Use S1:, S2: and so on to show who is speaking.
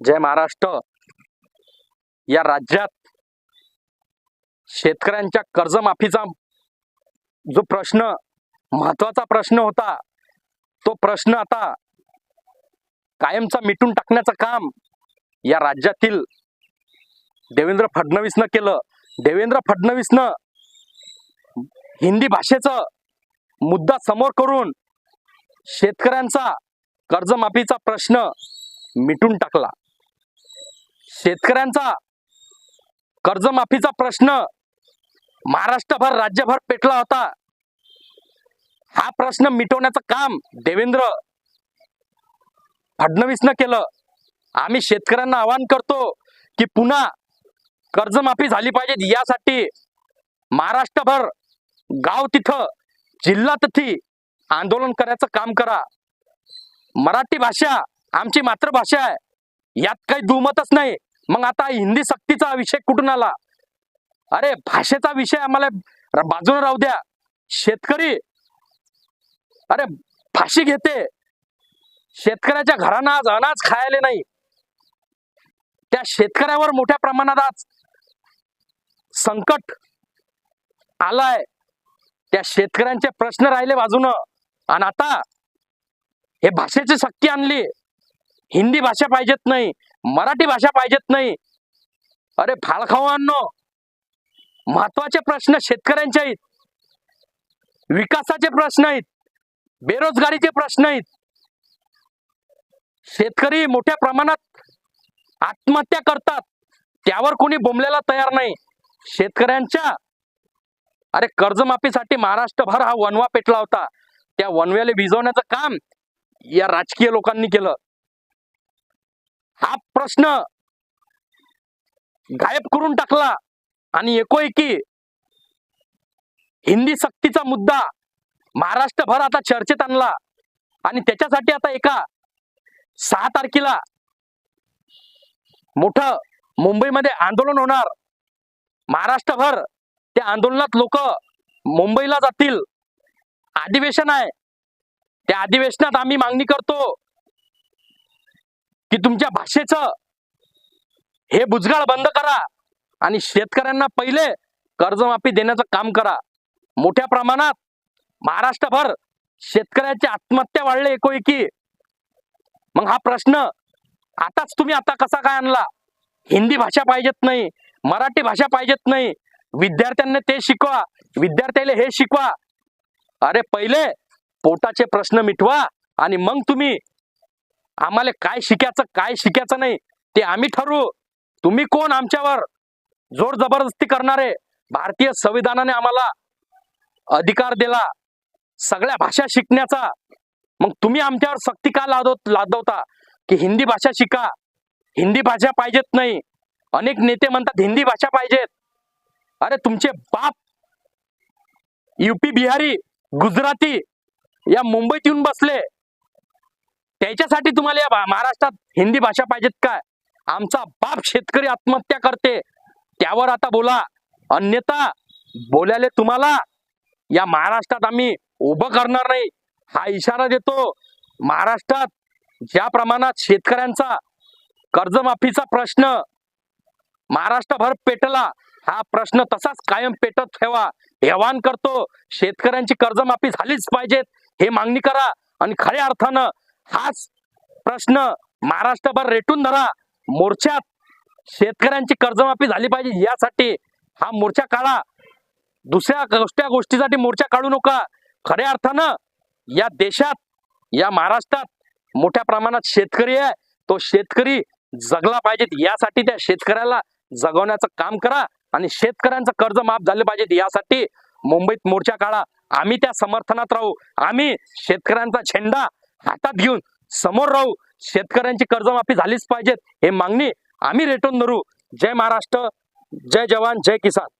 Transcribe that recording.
S1: जय महाराष्ट्र. या राज्यात शेतकऱ्यांच्या कर्जमाफीचा जो प्रश्न महत्त्वाचा प्रश्न होता तो प्रश्न आता कायमचा मिटून टाकण्याचं काम या राज्यातील देवेंद्र फडणवीसनं केलं. देवेंद्र फडणवीसनं हिंदी भाषेचं मुद्दा समोर करून शेतकऱ्यांचा कर्जमाफीचा प्रश्न मिटून टाकला. शेतकऱ्यांचा कर्जमाफीचा प्रश्न महाराष्ट्रभर राज्यभर पेटला होता. हा प्रश्न मिटवण्याचं काम देवेंद्र फडणवीसनं केलं. आम्ही शेतकऱ्यांना आवाहन करतो की पुन्हा कर्जमाफी झाली पाहिजे यासाठी महाराष्ट्रभर गाव तिथं जिल्हा तथी आंदोलन करायचं काम करा. मराठी भाषा आमची मातृभाषा आहे. यात काही दुमतच नाही. मग आता हिंदी सक्तीचा विषय कुठून आला? अरे भाषेचा विषय आम्हाला बाजूला राहू द्या. शेतकरी. अरे फाशी घेते. शेतकऱ्याच्या घरांना आज अनाज खायले नाही. त्या शेतकऱ्यावर मोठ्या प्रमाणात आज संकट आलाय. त्या शेतकऱ्यांचे प्रश्न राहिले बाजून. आणि आता हे भाषेची सक्ती आणली. हिंदी भाषा पाहिजेत नाही मराठी भाषा पाहिजेत नाही. अरे फाळखावांनो महत्त्वाचे प्रश्न शेतकऱ्यांचे आहेत. विकासाचे प्रश्न आहेत. बेरोजगारीचे प्रश्न आहेत. शेतकरी मोठ्या प्रमाणात आत्महत्या करतात. त्यावर कोणी बोंबल्याला तयार नाही. शेतकऱ्यांच्या अरे कर्जमाफीसाठी महाराष्ट्रभर हा वनवा पेटला होता. त्या वनव्याला भिजवण्याचं काम या राजकीय लोकांनी केलं. हा प्रश्न गायब करून टाकला आणि एकोएकी हिंदी सक्तीचा मुद्दा महाराष्ट्रभर आता चर्चेत आणला आणि त्याच्यासाठी आता एका सहा तारखेला मोठं मुंबईमध्ये आंदोलन होणार. महाराष्ट्रभर त्या आंदोलनात लोक मुंबईला जातील. अधिवेशन आहे. त्या अधिवेशनात आम्ही मागणी करतो की तुमच्या भाषेचं हे बुजगाळ बंद करा आणि शेतकऱ्यांना पहिले कर्जमाफी देण्याचं काम करा. मोठ्या प्रमाणात महाराष्ट्रभर शेतकऱ्याची आत्महत्या वाढले एकोएकी. मग हा प्रश्न आताच तुम्ही आता कसा काय आणला? हिंदी भाषा पाहिजेत नाही मराठी भाषा पाहिजेत नाही. विद्यार्थ्यांना ते शिकवा विद्यार्थ्याला हे शिकवा. अरे पहिले पोटाचे प्रश्न मिटवा आणि मग तुम्ही आम्हाला काय शिकायचं काय शिकायचं नाही ते आम्ही ठरवू. तुम्ही कोण आमच्यावर जोर जबरदस्ती करणारे? भारतीय संविधानाने आम्हाला अधिकार दिला. सगळ्या भाषा शिकण्याचा. मग तुम्ही आमच्यावर सक्ती का लादव लादवता? की हिंदी भाषा शिका. हिंदी भाषा पाहिजेत नाही. अनेक नेते म्हणतात हिंदी भाषा पाहिजेत. अरे तुमचे बाप युपी बिहारी गुजराती या मुंबईत येऊन बसले. त्याच्यासाठी तुम्हाला या महाराष्ट्रात हिंदी भाषा पाहिजेत काय आमचा बाप शेतकरी आत्महत्या करते. त्यावर आता बोला. अन्यथा बोलायला तुम्हाला या महाराष्ट्रात आम्ही उभं करणार नाही. हा इशारा देतो. महाराष्ट्रात ज्या प्रमाणात शेतकऱ्यांचा कर्जमाफीचा प्रश्न महाराष्ट्रभर पेटला हा प्रश्न तसाच कायम पेटत ठेवा. हे करतो. शेतकऱ्यांची कर्जमाफी झालीच पाहिजेत. हे मागणी करा. आणि खऱ्या अर्थानं हाच प्रश्न महाराष्ट्रभर रेटून धरा. मोर्चात शेतकऱ्यांची कर्जमाफी झाली पाहिजे यासाठी हा मोर्चा काढा. दुसऱ्या गोष्टी गोष्टीसाठी मोर्चा काढू नका. खऱ्या अर्थानं या देशात या महाराष्ट्रात मोठ्या प्रमाणात शेतकरी आहे. तो शेतकरी जगला पाहिजेत यासाठी त्या शेतकऱ्याला जगवण्याचं काम करा आणि शेतकऱ्यांचं कर्ज माफ झालं पाहिजेत यासाठी मुंबईत मोर्चा काढा. आम्ही त्या समर्थनात राहू. आम्ही शेतकऱ्यांचा झेंडा हातात घेऊन समोर राहू. शेतकऱ्यांची कर्जमाफी झालीच पाहिजेत. हे मागणी आम्ही रेटून धरू. जय महाराष्ट्र. जय जवान. जय किसान.